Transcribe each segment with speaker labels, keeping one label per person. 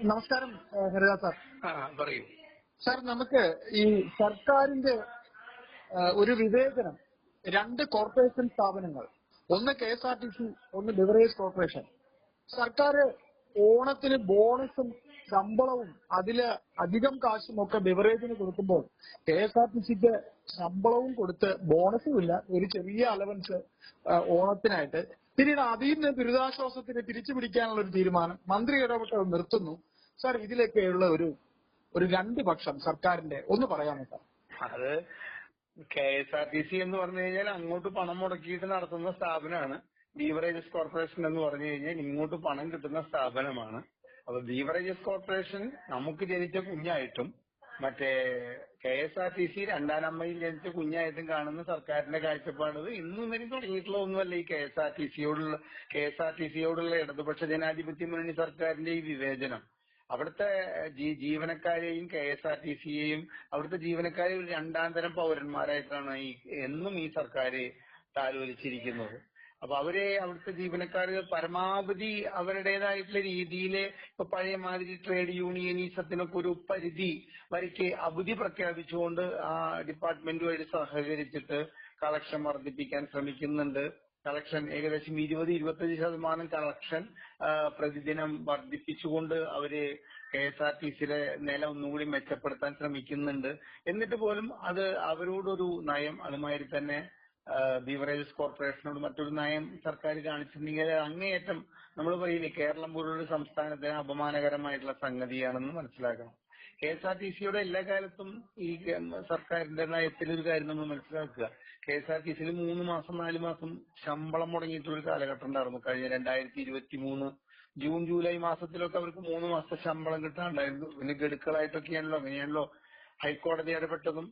Speaker 1: നമസ്കാരം ഹരിദാസ് സാർ.
Speaker 2: പറയൂ.
Speaker 1: സാർ നമുക്ക് ഈ സർക്കാരിന്റെ ഒരു വിവേചനം രണ്ട് കോർപ്പറേഷൻ സ്ഥാപനങ്ങൾ ഒന്ന് K S R T C ഒന്ന് ബിവറേജ് കോർപ്പറേഷൻ. സർക്കാർ ഓണത്തിന് ബോണസും ശമ്പളവും അതിൽ അധികം കാശും ഒക്കെ ബിവറേജിന് കൊടുക്കുമ്പോൾ കെ എസ് ആർ ടി സിക്ക് ശമ്പളവും കൊടുത്ത് ബോണസും ഇല്ല ഒരു ചെറിയ അലവൻസ് ഓണത്തിനായിട്ട് പിന്നീട് അതിൽ നിന്ന് ദുരിതാശ്വാസത്തിന് തിരിച്ചു പിടിക്കാനുള്ള ഒരു തീരുമാനം മന്ത്രി ഇടപെട്ട് അത് നിർത്തുന്നു. സാർ ഇതിലൊക്കെയുള്ള ഒരു ഒരു രണ്ട് പക്ഷം സർക്കാരിന്റെ ഒന്ന് പറയാമോ സാർ
Speaker 2: അത് K S R T C എന്ന് പറഞ്ഞു കഴിഞ്ഞാൽ അങ്ങോട്ട് പണം മുടക്കിയിട്ട് നടത്തുന്ന സ്ഥാപനമാണ്. ബീവറേജസ് കോർപ്പറേഷൻ എന്ന് പറഞ്ഞു കഴിഞ്ഞാൽ ഇങ്ങോട്ട് പണം കിട്ടുന്ന സ്ഥാപനമാണ്. അപ്പൊ ബീവറേജസ് കോർപ്പറേഷൻ നമുക്ക് ജനിച്ച കുഞ്ഞായിട്ടും മറ്റേ കെഎസ്ആർടിസി രണ്ടാം അമ്മയിൽ ജനിച്ച കുഞ്ഞായിട്ടും കാണുന്ന സർക്കാരിന്റെ കാഴ്ചപ്പാടത് ഇന്നും വരെ തുടങ്ങിയിട്ടുള്ള ഒന്നുമല്ല ഈ കെ എസ് ആർ ടി സിയോടുള്ള കെ എസ് ആർ ടി സിയോടുള്ള ഇടതുപക്ഷ ജനാധിപത്യ മുന്നണി സർക്കാരിന്റെ ഈ വിവേചനം. അവിടുത്തെ ജീവനക്കാരെയും കെ എസ് ആർ ടി സിയെയും അവിടുത്തെ ജീവനക്കാരെ ഒരു രണ്ടാം തരം പൗരന്മാരായിട്ടാണ് ഈ എന്നും ഈ സർക്കാർ താലോലിച്ചിരിക്കുന്നത്. അപ്പൊ അവരെ അവിടുത്തെ ജീവനക്കാര് പരമാവധി അവരുടേതായിട്ടുള്ള രീതിയിൽ ഇപ്പൊ പഴയ മാതിരി ട്രേഡ് യൂണിയനിസത്തിനൊക്കെ ഒരു പരിധി വരയ്ക്ക് അവധി പ്രഖ്യാപിച്ചുകൊണ്ട് ആ ഡിപ്പാർട്ട്മെന്റുമായിട്ട് സഹകരിച്ചിട്ട് കളക്ഷൻ വർദ്ധിപ്പിക്കാൻ ശ്രമിക്കുന്നുണ്ട്. കളക്ഷൻ ഏകദേശം ഇരുപത് ഇരുപത്തഞ്ച് ശതമാനം കളക്ഷൻ പ്രതിദിനം വർദ്ധിപ്പിച്ചുകൊണ്ട് അവർ കെ എസ് ആർ ടി സിയിലെ നില ഒന്നുകൂടി മെച്ചപ്പെടുത്താൻ ശ്രമിക്കുന്നുണ്ട്. എന്നിട്ട് പോലും അത് അവരോടൊരു നയം അതുമാതിരി തന്നെ ബീവറേജസ് കോർപ്പറേഷനോട് മറ്റൊരു നയം സർക്കാർ കാണിച്ചിട്ടുണ്ടെങ്കിൽ അത് അങ്ങേയറ്റം നമ്മൾ പറയില്ലേ കേരളം പോലുള്ള സംസ്ഥാനത്തിന് അപമാനകരമായിട്ടുള്ള സംഗതിയാണെന്ന് മനസ്സിലാക്കണം. കെ എസ് ആർ ടി സിയുടെ എല്ലാ കാലത്തും ഈ സർക്കാരിന്റെ നയത്തിലൊരു കാര്യം നമ്മൾ മനസ്സിലാക്കുക. കെ എസ് ആർ ടി സിയിൽ മൂന്ന് മാസം നാല് മാസം ശമ്പളം മുടങ്ങിയിട്ടുള്ള ഒരു കാലഘട്ടം ഉണ്ടായിരുന്നു. കഴിഞ്ഞ രണ്ടായിരത്തി ഇരുപത്തി മൂന്ന് ജൂൺ ജൂലൈ മാസത്തിലൊക്കെ അവർക്ക് മൂന്ന് മാസത്തെ ശമ്പളം കിട്ടാണ്ടായിരുന്നു. പിന്നെ ഗഡുക്കളായിട്ടൊക്കെയാണല്ലോ അങ്ങനെയാണല്ലോ. ഹൈക്കോടതി ഇടപെട്ടതും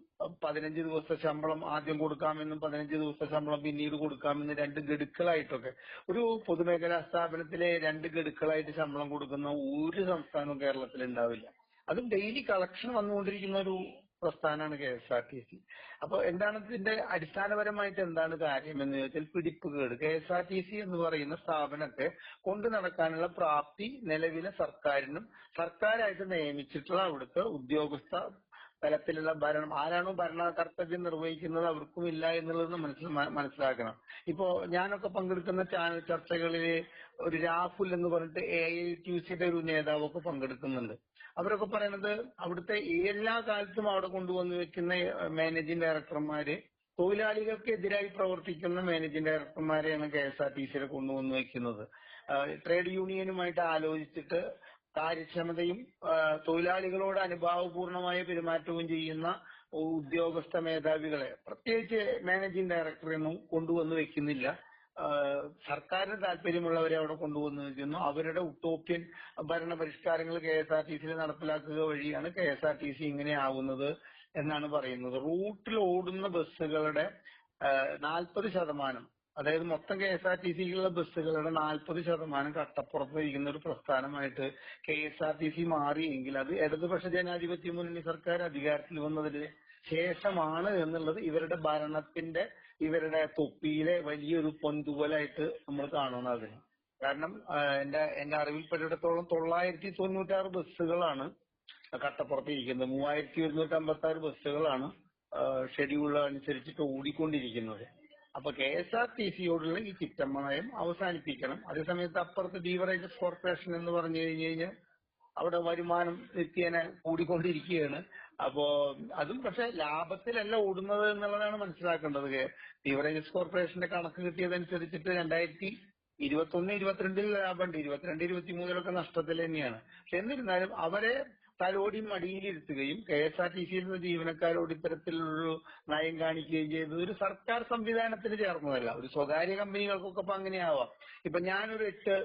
Speaker 2: പതിനഞ്ച് ദിവസത്തെ ശമ്പളം ആദ്യം കൊടുക്കാമെന്നും പതിനഞ്ച് ദിവസത്തെ ശമ്പളം പിന്നീട് കൊടുക്കാമെന്നും രണ്ട് ഗഡുക്കളായിട്ടൊക്കെ ഒരു പൊതുമേഖലാ സ്ഥാപനത്തിലെ രണ്ട് ഗഡുക്കളായിട്ട് ശമ്പളം കൊടുക്കുന്ന ഒരു സംസ്ഥാനവും കേരളത്തിൽ ഉണ്ടാവില്ല. അതും ഡെയിലി കളക്ഷൻ വന്നുകൊണ്ടിരിക്കുന്ന ഒരു പ്രസ്ഥാനമാണ് K S R T C. അപ്പൊ എന്താണ് ഇതിന്റെ അടിസ്ഥാനപരമായിട്ട് എന്താണ് കാര്യം എന്ന് ചോദിച്ചാൽ പിടിപ്പുകേട്. K S R T C എന്ന് പറയുന്ന സ്ഥാപനത്തെ കൊണ്ടു നടക്കാനുള്ള പ്രാപ്തി നിലവിലെ സർക്കാരിനും സർക്കാരായിട്ട് നിയമിച്ചിട്ടുള്ള അവിടുത്തെ ഉദ്യോഗസ്ഥ തലത്തിലുള്ള ഭരണം ആരാണോ ഭരണ കർത്തവ്യം നിർവഹിക്കുന്നത് അവർക്കും ഇല്ല എന്നുള്ളത് മനസ്സിൽ മനസ്സിലാക്കണം. ഇപ്പോ ഞാനൊക്കെ പങ്കെടുക്കുന്ന ചാനൽ ചർച്ചകളിൽ ഒരു രാഹുൽ എന്ന് പറഞ്ഞിട്ട് എ ഐ ടി സിയുടെ ഒരു നേതാവൊക്കെ പങ്കെടുക്കുന്നുണ്ട്. അവരൊക്കെ പറയുന്നത് അവിടുത്തെ എല്ലാ കാലത്തും അവിടെ കൊണ്ടുവന്ന് വെക്കുന്ന മാനേജിംഗ് ഡയറക്ടർമാര് തൊഴിലാളികൾക്കെതിരായി പ്രവർത്തിക്കുന്ന മാനേജിംഗ് ഡയറക്ടർമാരെയാണ് കെ എസ് ആർ ടി സിയിൽ കൊണ്ടുവന്ന് വെക്കുന്നത്. ട്രേഡ് യൂണിയനുമായിട്ട് ആലോചിച്ചിട്ട് കാര്യക്ഷമതയും തൊഴിലാളികളോട് അനുഭാവപൂർണമായ പെരുമാറ്റവും ചെയ്യുന്ന ഉദ്യോഗസ്ഥ മേധാവികളെ പ്രത്യേകിച്ച് മാനേജിംഗ് ഡയറക്ടറെയൊന്നും കൊണ്ടുവന്നു വെക്കുന്നില്ല. സർക്കാരിന് താല്പര്യമുള്ളവരെ അവിടെ കൊണ്ടുവന്ന് വെക്കുന്നു. അവരുടെ ഉട്ടോപ്യൻ ഭരണ പരിഷ്കാരങ്ങൾ കെ എസ് ആർ ടി സിയിൽ നടപ്പിലാക്കുക വഴിയാണ് K S R T C ഇങ്ങനെ ആവുന്നത് എന്നാണ് പറയുന്നത്. റൂട്ടിൽ ഓടുന്ന ബസ്സുകളുടെ നാൽപ്പത് ശതമാനം അതായത് മൊത്തം കെ എസ് ആർ ടി സിയിലുള്ള ബസ്സുകളുടെ നാൽപ്പത് ശതമാനം കട്ടപ്പുറത്ത് ഇരിക്കുന്ന ഒരു പ്രസ്ഥാനമായിട്ട് K S R T C മാറിയെങ്കിൽ അത് ഇടതുപക്ഷ ജനാധിപത്യ മുന്നണി സർക്കാർ അധികാരത്തിൽ വന്നതിന് ശേഷമാണ് എന്നുള്ളത് ഇവരുടെ ഭരണത്തിന്റെ ഇവരുടെ തൊപ്പിയിലെ വലിയൊരു പൊന്തുവലായിട്ട് നമ്മൾ കാണണം അതിന്. കാരണം എന്റെ എന്റെ അറിവിൽപ്പെട്ടിടത്തോളം തൊള്ളായിരത്തി തൊണ്ണൂറ്റാറ് ബസ്സുകളാണ് കട്ടപ്പുറത്ത് ഇരിക്കുന്നത് മൂവായിരത്തി ഒരുന്നൂറ്റി അമ്പത്തി ആറ് ബസ്സുകളാണ് ഷെഡ്യൂൾ അനുസരിച്ചിട്ട് ഓടിക്കൊണ്ടിരിക്കുന്നത്. അപ്പൊ കെ എസ് ആർ ടി സിയോടുള്ള ഈ ചിറ്റമ്മ നയം അവസാനിപ്പിക്കണം. അതേസമയത്ത് അപ്പുറത്ത് ബീവറേജസ് കോർപ്പറേഷൻ എന്ന് പറഞ്ഞു കഴിഞ്ഞു കഴിഞ്ഞാൽ അവിടെ വരുമാനം നിത്യേന കൂടിക്കൊണ്ടിരിക്കുകയാണ്. അപ്പോ അതും പക്ഷെ ലാഭത്തിലല്ല ഓടുന്നത് എന്നുള്ളതാണ് മനസ്സിലാക്കേണ്ടത്. ബീവറേജസ് കോർപ്പറേഷന്റെ കണക്ക് കിട്ടിയതനുസരിച്ചിട്ട് രണ്ടായിരത്തി ഇരുപത്തൊന്ന് ഇരുപത്തിരണ്ടിൽ ലാഭമുണ്ട്. ഇരുപത്തിരണ്ട് ഇരുപത്തി മൂന്നിലൊക്കെ നഷ്ടത്തിൽ തന്നെയാണ്. പക്ഷെ എന്നിരുന്നാലും അവരെ തലോടി മടിയിലിരുത്തുകയും കെ എസ് ആർ ടി സിയിലുള്ള ജീവനക്കാരോട് ഇത്തരത്തിലുള്ളൊരു നയം കാണിക്കുകയും ചെയ്തത് ഒരു സർക്കാർ സംവിധാനത്തിന് ചേർന്നതല്ല. ഒരു സ്വകാര്യ കമ്പനികൾക്കൊക്കെ ഇപ്പൊ അങ്ങനെയാവാം. ഇപ്പൊ ഞാനൊരു എട്ട്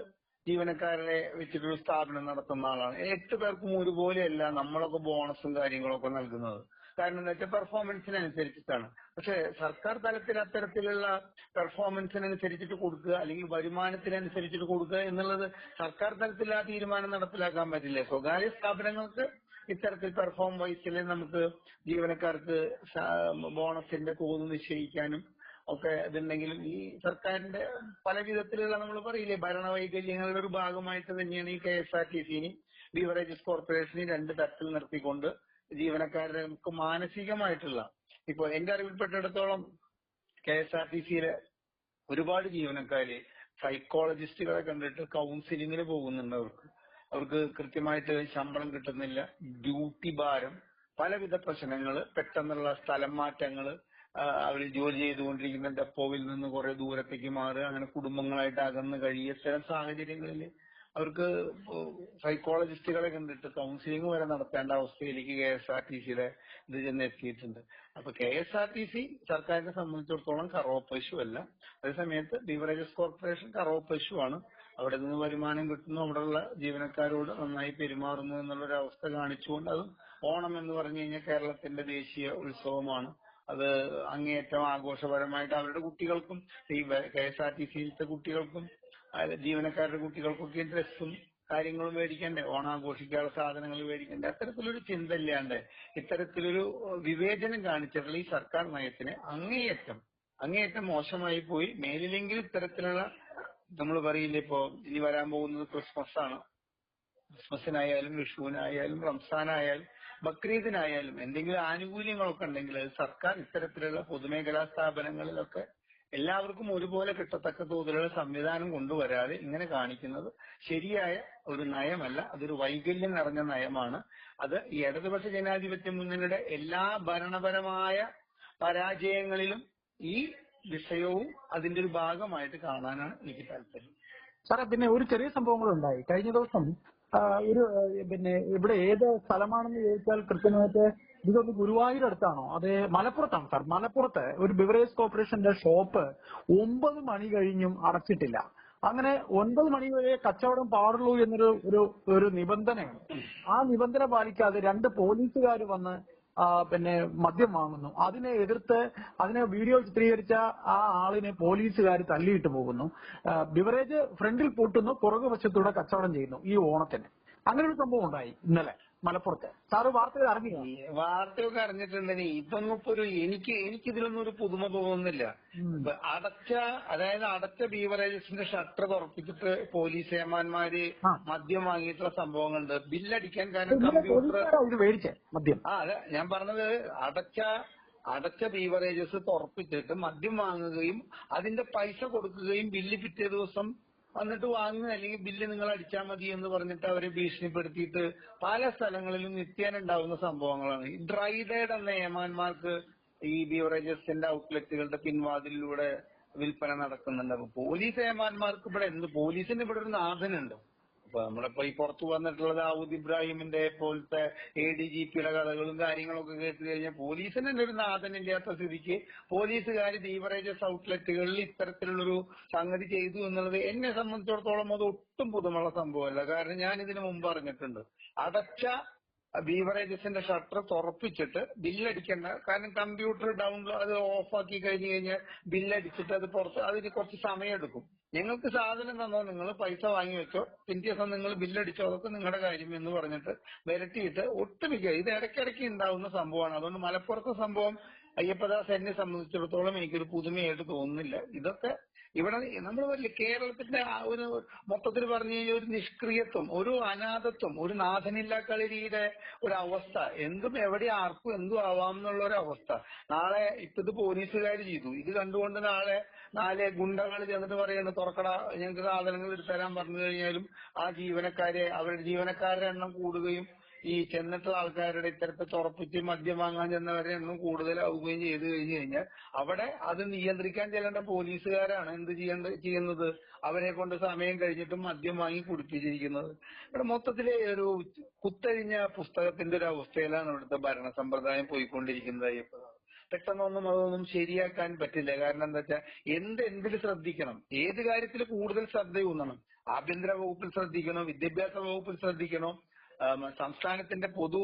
Speaker 2: ജീവനക്കാരെ വെച്ചിട്ടൊരു സ്ഥാപനം നടത്തുന്ന ആളാണ്. എട്ട് പേർക്കും ഒരുപോലെയല്ല നമ്മളൊക്കെ ബോണസും കാര്യങ്ങളൊക്കെ നൽകുന്നത്. കാരണം എന്ന് വെച്ചാൽ പെർഫോമൻസിനനുസരിച്ചിട്ടാണ്. പക്ഷെ സർക്കാർ തലത്തിൽ അത്തരത്തിലുള്ള പെർഫോമൻസിനനുസരിച്ചിട്ട് കൊടുക്കുക അല്ലെങ്കിൽ വരുമാനത്തിന് അനുസരിച്ചിട്ട് കൊടുക്കുക എന്നുള്ളത് സർക്കാർ തലത്തിൽ ആ തീരുമാനം നടപ്പിലാക്കാൻ പറ്റില്ല. സ്വകാര്യ സ്ഥാപനങ്ങൾക്ക് ഇത്തരത്തിൽ പെർഫോം വൈസിൽ നമുക്ക് ജീവനക്കാർക്ക് ബോണസിന്റെ തോത് നിശ്ചയിക്കാനും ഒക്കെ ഇതുണ്ടെങ്കിലും ഈ സർക്കാരിന്റെ പല വിധത്തിലുള്ള നമ്മൾ പറയില്ലേ ഭരണവൈകല്യങ്ങളുടെ ഒരു ഭാഗമായിട്ട് തന്നെയാണ് ഈ കെ എസ് ആർ ടി സിനി ബീവറേജസ് രണ്ട് തരത്തിൽ നിർത്തിക്കൊണ്ട് ജീവനക്കാർക്ക് മാനസികമായിട്ടുള്ള ഇപ്പൊ എന്റെ അറിവിൽപ്പെട്ടിടത്തോളം കെ എസ് ആർ ടി സിയിലെ ഒരുപാട് ജീവനക്കാര് സൈക്കോളജിസ്റ്റുകളെ കണ്ടിട്ട് കൗൺസിലിങ്ങിന് പോകുന്നുണ്ട് അവർക്ക് അവർക്ക് കൃത്യമായിട്ട് ശമ്പളം കിട്ടുന്നില്ല ഡ്യൂട്ടി ഭാരം പലവിധ പ്രശ്നങ്ങൾ പെട്ടെന്നുള്ള സ്ഥലം മാറ്റങ്ങൾ അവർ ജോലി ചെയ്തുകൊണ്ടിരിക്കുന്ന ഡെപ്പോയിൽ നിന്ന് കുറെ ദൂരത്തേക്ക് മാറുക അങ്ങനെ കുടുംബങ്ങളായിട്ട് അകന്ന് കഴിയുക ഇത്തരം സാഹചര്യങ്ങളിൽ അവർക്ക് സൈക്കോളജിസ്റ്റുകളെ കണ്ടിട്ട് കൗൺസിലിംഗ് വരെ നടത്തേണ്ട അവസ്ഥയിലേക്ക് കെ എസ് ആർ ടി സിയുടെ ഇത് ചെന്ന് എത്തിയിട്ടുണ്ട്. അപ്പൊ K S R T C സർക്കാരിനെ സംബന്ധിച്ചിടത്തോളം കറവ പശുവല്ല. അതേ അതേസമയത്ത് ബീവറേജസ് കോർപ്പറേഷൻ കറവ പശുവാണ് അവിടെ നിന്ന് വരുമാനം കിട്ടുന്നു. അവിടെയുള്ള ജീവനക്കാരോട് നന്നായി പെരുമാറുന്നു എന്നുള്ള ഒരു അവസ്ഥ കാണിച്ചുകൊണ്ട് അത് ഓണം എന്ന് പറഞ്ഞു കഴിഞ്ഞാൽ കേരളത്തിന്റെ ദേശീയ ഉത്സവമാണ്. അത് അങ്ങേയറ്റം ആഘോഷപരമായിട്ട് അവരുടെ കുട്ടികൾക്കും ഈ സിയിലത്തെ കുട്ടികൾക്കും ജീവനക്കാരുടെ കുട്ടികൾക്കൊക്കെ ഡ്രസ്സും കാര്യങ്ങളും മേടിക്കണ്ടേ? ഓണാഘോഷിക്കാനുള്ള സാധനങ്ങൾ മേടിക്കണ്ടേ? അത്തരത്തിലൊരു ചിന്ത ഇല്ലാണ്ട് ഇത്തരത്തിലൊരു വിവേചനം കാണിച്ചിട്ടുള്ള ഈ സർക്കാർ നയത്തിന് അങ്ങേയറ്റം അങ്ങേയറ്റം മോശമായി പോയി. മേലിലെങ്കിലും ഇത്തരത്തിലുള്ള നമ്മൾ പറയില്ലേ ഇപ്പോ ഇനി വരാൻ പോകുന്നത് ക്രിസ്മസ് ആണ് ക്രിസ്മസിനായാലും വിഷുവിനായാലും റംസാനായാലും ബക്രീദിനായാലും എന്തെങ്കിലും ആനുകൂല്യങ്ങളൊക്കെ ഉണ്ടെങ്കിൽ സർക്കാർ ഇത്തരത്തിലുള്ള പൊതുമേഖലാ സ്ഥാപനങ്ങളിലൊക്കെ എല്ലാവർക്കും ഒരുപോലെ കിട്ടത്തക്ക തോതിലുള്ള സംവിധാനം കൊണ്ടുവരാതെ ഇങ്ങനെ കാണിക്കുന്നത് ശരിയായ ഒരു നയമല്ല. അതൊരു വൈകല്യം നിറഞ്ഞ നയമാണ്. അത് ഈ ഇടതുപക്ഷ ജനാധിപത്യ മുന്നണിയുടെ എല്ലാ ഭരണപരമായ പരാജയങ്ങളിലും ഈ വിഷയവും അതിന്റെ ഒരു ഭാഗമായിട്ട് കാണാനാണ് എനിക്ക് താല്പര്യം.
Speaker 1: സാറേ പിന്നെ ഒരു ചെറിയ സംഭവം കൂടെ ഉണ്ടായി കഴിഞ്ഞ ദിവസം ഒരു പിന്നെ ഇവിടെ ഏത് സ്ഥലമാണെന്ന് ചോദിച്ചാൽ കൃത്യമായിട്ട് ഇതൊന്ന് ഗുരുവായൂർ അടുത്താണോ? അതെ മലപ്പുറത്താണ് സാർ. മലപ്പുറത്ത് ഒരു ബിവറേജ് കോർപ്പറേഷന്റെ ഷോപ്പ് ഒമ്പത് മണി കഴിഞ്ഞും അടച്ചിട്ടില്ല. അങ്ങനെ ഒൻപത് മണി വരെ കച്ചവടം പാടുള്ളൂ എന്നൊരു ഒരു ഒരു നിബന്ധനയാണ് ആ നിബന്ധന പാലിക്കാതെ രണ്ട് പോലീസുകാർ വന്ന് പിന്നെ മദ്യം വാങ്ങുന്നു. അതിനെ എതിർത്ത് അതിനെ വീഡിയോ ചിത്രീകരിച്ച ആ ആളിനെ പോലീസുകാർ തല്ലിയിട്ട് പോകുന്നു. ബിവറേജ് ഫ്രണ്ടിൽ പൂട്ടുന്നു പുറകുവശത്തൂടെ കച്ചവടം ചെയ്യുന്നു ഈ ഓണത്തിന്. അങ്ങനെ ഒരു സംഭവം ഉണ്ടായി ഇന്നലെ. മലപ്പുറത്ത്. സാറ് വാർത്തകൾ അറിഞ്ഞില്ല
Speaker 2: വാർത്തയൊക്കെ അറിഞ്ഞിട്ടുണ്ടെങ്കിൽ ഇതൊന്നും ഇപ്പൊ ഒരു എനിക്ക് എനിക്ക് ഇതിലൊന്നും ഒരു പുതുമ തോന്നുന്നില്ല. അടച്ച അതായത് അടച്ച ബീവറേജസിന്റെ ഷട്ടർ തുറപ്പിച്ചിട്ട് പോലീസ് ഏമാന്മാര്. മദ്യം വാങ്ങിയിട്ടുള്ള സംഭവങ്ങളുണ്ട്. ബില്ലടിക്കാൻ കാരണം കമ്പ്യൂട്ടർ
Speaker 1: മേടിച്ചേ മദ്യം.
Speaker 2: ആ അതെ. ഞാൻ പറഞ്ഞത് അടച്ച അടച്ച ബീവറേജസ് തുറപ്പിച്ചിട്ട് മദ്യം വാങ്ങുകയും അതിന്റെ പൈസ കൊടുക്കുകയും ബില്ല് പിറ്റേ ദിവസം വന്നിട്ട് വാങ്ങുക അല്ലെങ്കിൽ ബില്ല് നിങ്ങൾ അടിച്ചാൽ മതി എന്ന് പറഞ്ഞിട്ട് അവരെ ഭീഷണിപ്പെടുത്തിയിട്ട് പല സ്ഥലങ്ങളിലും നിത്യേന ഉണ്ടാകുന്ന സംഭവങ്ങളാണ്. ഈ ഡ്രൈ ഡേഡ് എന്ന ഏമാന്മാർക്ക് ഈ ബീവറേജസിന്റെ ഔട്ട്ലെറ്റുകളുടെ പിൻവാതിലിലൂടെ വിൽപ്പന നടക്കുന്നുണ്ട്. അപ്പൊ പോലീസ് ഏമാന്മാർക്ക് ഇവിടെ എന്ത് പോലീസിന് ഇവിടെ ഒരു നാഥനുണ്ട്. അപ്പൊ നമ്മളിപ്പോ ഈ പുറത്തു വന്നിട്ടുള്ള ദാവൂദ് ഇബ്രാഹിമിന്റെ പോലത്തെ എ ഡി ജി പിയുടെ കഥകളും കാര്യങ്ങളൊക്കെ കേട്ട് കഴിഞ്ഞാൽ പോലീസിന് തന്നെ ഒരു നാഥനില്ലാത്ത സ്ഥിതിക്ക് പോലീസുകാർ ബീവറേജസ് ഔട്ട്ലെറ്റുകളിൽ ഇത്തരത്തിലുള്ളൊരു സംഗതി ചെയ്തു എന്നുള്ളത് എന്നെ സംബന്ധിച്ചിടത്തോളം അത് ഒട്ടും പുതുമുള്ള സംഭവമല്ല. കാരണം ഞാൻ ഇതിനു മുമ്പ് അറിഞ്ഞിട്ടുണ്ട്. അടച്ച ബീവറേജസിന്റെ ഷട്ടർ തുറപ്പിച്ചിട്ട് ബില്ലടിക്കേണ്ട. കാരണം കമ്പ്യൂട്ടർ ഡൗൺലോഡ് അത് ഓഫാക്കി കഴിഞ്ഞു കഴിഞ്ഞാൽ ബില്ലടിച്ചിട്ട് അത് പുറത്ത് അതിന് കുറച്ച് സമയമെടുക്കും. ഞങ്ങൾക്ക് സാധനം തന്നോ നിങ്ങൾ പൈസ വാങ്ങി വെച്ചോ പിറ്റേ ദിവസം നിങ്ങൾ ബില്ലടിച്ചോ അതൊക്കെ നിങ്ങളുടെ കാര്യം എന്ന് പറഞ്ഞിട്ട് വിരട്ടിയിട്ട് ഒട്ടുമിക്ക ഇത് ഇടയ്ക്കിടയ്ക്ക് ഉണ്ടാവുന്ന സംഭവമാണ്. അതുകൊണ്ട് മലപ്പുറത്തെ സംഭവം അയ്യപ്പദാസ് എന്നെ സംബന്ധിച്ചിടത്തോളം എനിക്കൊരു പുതുമയായിട്ട് തോന്നുന്നില്ല. ഇതൊക്കെ ഇവിടെ നമ്മൾ പറയില്ലേ കേരളത്തിന്റെ ആ ഒരു മൊത്തത്തിൽ പറഞ്ഞു കഴിഞ്ഞാൽ ഒരു നിഷ്ക്രിയത്വം ഒരു അനാഥത്വം ഒരു നാഥനില്ലാ കളിരിയുടെ ഒരു അവസ്ഥ. എന്തും എവിടെ ആർക്കും എന്തും ആവാം എന്നുള്ള ഒരു അവസ്ഥ. നാളെ ഇപ്പത് പോലീസുകാർ ചെയ്തു. ഇത് കണ്ടുകൊണ്ട് നാളെ നാളെ ഗുണ്ടകൾ ചെന്നിട്ട് പറയുന്നത് തുറക്കട ഞങ്ങൾക്ക് സാധനങ്ങൾ എടുത്തരാൻ പറഞ്ഞു കഴിഞ്ഞാലും ആ ജീവനക്കാരെ അവരുടെ ജീവനക്കാരുടെ എണ്ണം കൂടുകയും ഈ ചെന്നിട്ടുള്ള ആൾക്കാരുടെ ഇത്തരത്തിൽ തുറപ്പിച്ച് മദ്യം വാങ്ങാൻ ചെന്നവരുടെ എണ്ണം കൂടുതലാവുകയും ചെയ്തു കഴിഞ്ഞു കഴിഞ്ഞാൽ അവിടെ അത് നിയന്ത്രിക്കാൻ ചെല്ലേണ്ട പോലീസുകാരാണ് എന്ത് ചെയ്യേണ്ട ചെയ്യുന്നത്? അവരെ കൊണ്ട് സമയം കഴിഞ്ഞിട്ടും മദ്യം വാങ്ങി കുടിപ്പിച്ചിരിക്കുന്നത്. ഇവിടെ മൊത്തത്തിൽ ഒരു കുത്തഴിഞ്ഞ പുസ്തകത്തിന്റെ ഒരു അവസ്ഥയിലാണ് ഇവിടുത്തെ ഭരണ സമ്പ്രദായം പോയിക്കൊണ്ടിരിക്കുന്നത് അയ്യപ്പ പെട്ടെന്നൊന്നും അതൊന്നും ശരിയാക്കാൻ പറ്റില്ല. കാരണം എന്താ വെച്ചാൽ എന്ത് എന്തിൽ ശ്രദ്ധിക്കണം. ഏത് കാര്യത്തിൽ കൂടുതൽ ശ്രദ്ധ ഊന്നണം ആഭ്യന്തര വകുപ്പിൽ ശ്രദ്ധിക്കണോ വിദ്യാഭ്യാസ വകുപ്പിൽ ശ്രദ്ധിക്കണോ. സംസ്ഥാനത്തിന്റെ പൊതു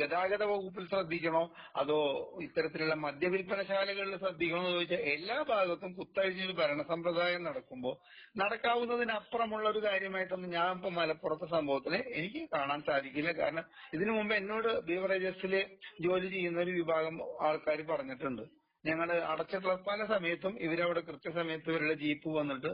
Speaker 2: ഗതാഗത വകുപ്പിൽ ശ്രദ്ധിക്കണോ? അതോ ഇത്തരത്തിലുള്ള മദ്യവിൽപ്പനശാലകളിൽ ശ്രദ്ധിക്കണോ എന്ന് ചോദിച്ചാൽ എല്ലാ ഭാഗത്തും കുത്തഴിഞ്ഞൊരു ഭരണ സമ്പ്രദായം നടക്കുമ്പോൾ നടക്കാവുന്നതിനപ്പുറമുള്ള ഒരു കാര്യമായിട്ടൊന്നും ഞാൻ ഇപ്പൊ മലപ്പുറത്തെ സംഭവത്തിന് എനിക്ക് കാണാൻ സാധിക്കില്ല. കാരണം ഇതിനു മുമ്പ് എന്നോട് ബീവറേജസിൽ ജോലി ചെയ്യുന്ന ഒരു വിഭാഗം ആൾക്കാർ പറഞ്ഞിട്ടുണ്ട്. ഞങ്ങൾ അടച്ചിട്ടുള്ള പല സമയത്തും ഇവരവിടെ കൃത്യസമയത്ത് ഇവരുടെ ജീപ്പ് വന്നിട്ട്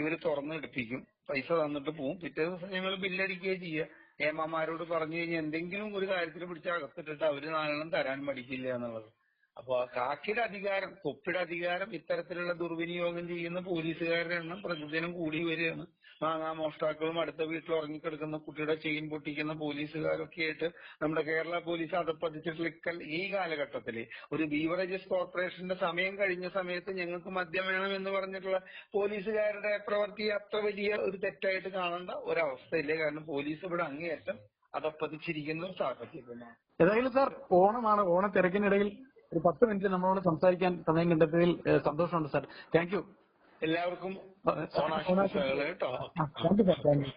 Speaker 2: ഇവർ തുറന്നെടുപ്പിക്കും പൈസ തന്നിട്ട് പോവും. പിറ്റേ ദിവസം ഞങ്ങൾ ബില്ലടിക്കുകയും ചെയ്യുക ഏമാമാരോട് പറഞ്ഞു കഴിഞ്ഞാൽ എന്തെങ്കിലും ഒരു കാര്യത്തിൽ പിടിച്ച് അകത്തിട്ടിട്ട് അവർ നാലെണ്ണം തരാൻ മടിക്കില്ല എന്നുള്ളത്. അപ്പൊ ആ കാക്കിയുടെ അധികാരം തൊപ്പിയുടെ അധികാരം ഇത്തരത്തിലുള്ള ദുർവിനിയോഗം ചെയ്യുന്ന പോലീസുകാരുടെ എണ്ണം പ്രതിദിനം കൂടി വരികയാണ്. മാങ്ങാ മോഷ്ടാക്കളും അടുത്ത വീട്ടിൽ ഉറങ്ങിക്കിടക്കുന്ന കുട്ടിയുടെ ചെയിൻ പൊട്ടിക്കുന്ന പോലീസുകാരൊക്കെ ആയിട്ട് നമ്മുടെ കേരള പോലീസ് അതപ്പതിച്ചിട്ടുള്ള ഇക്കൽ ഈ കാലഘട്ടത്തിൽ ഒരു ബീവറേജസ് കോർപ്പറേഷന്റെ സമയം കഴിഞ്ഞ സമയത്ത് ഞങ്ങൾക്ക് മദ്യം വേണം എന്ന് പറഞ്ഞിട്ടുള്ള പോലീസുകാരുടെ പ്രവൃത്തി അത്ര വലിയ ഒരു തെറ്റായിട്ട് കാണേണ്ട ഒരവസ്ഥയില്ലേ? കാരണം പോലീസ് ഇവിടെ അങ്ങേയറ്റം അതപ്പതിച്ചിരിക്കുന്ന ഒരു സാഹചര്യമാണ്.
Speaker 1: ഏതായാലും സാർ ഓണമാണ്. ഓണത്തിരക്കിനിടയിൽ ഒരു പത്ത് മിനിറ്റ് നമ്മളോട് സംസാരിക്കാൻ സമയം കണ്ടെത്തിയതിൽ സന്തോഷമുണ്ട് സാർ. Thank U.
Speaker 2: എല്ലാവർക്കും ഓണാശംസകൾ കേട്ടോ.
Speaker 1: Thank you sir thank you.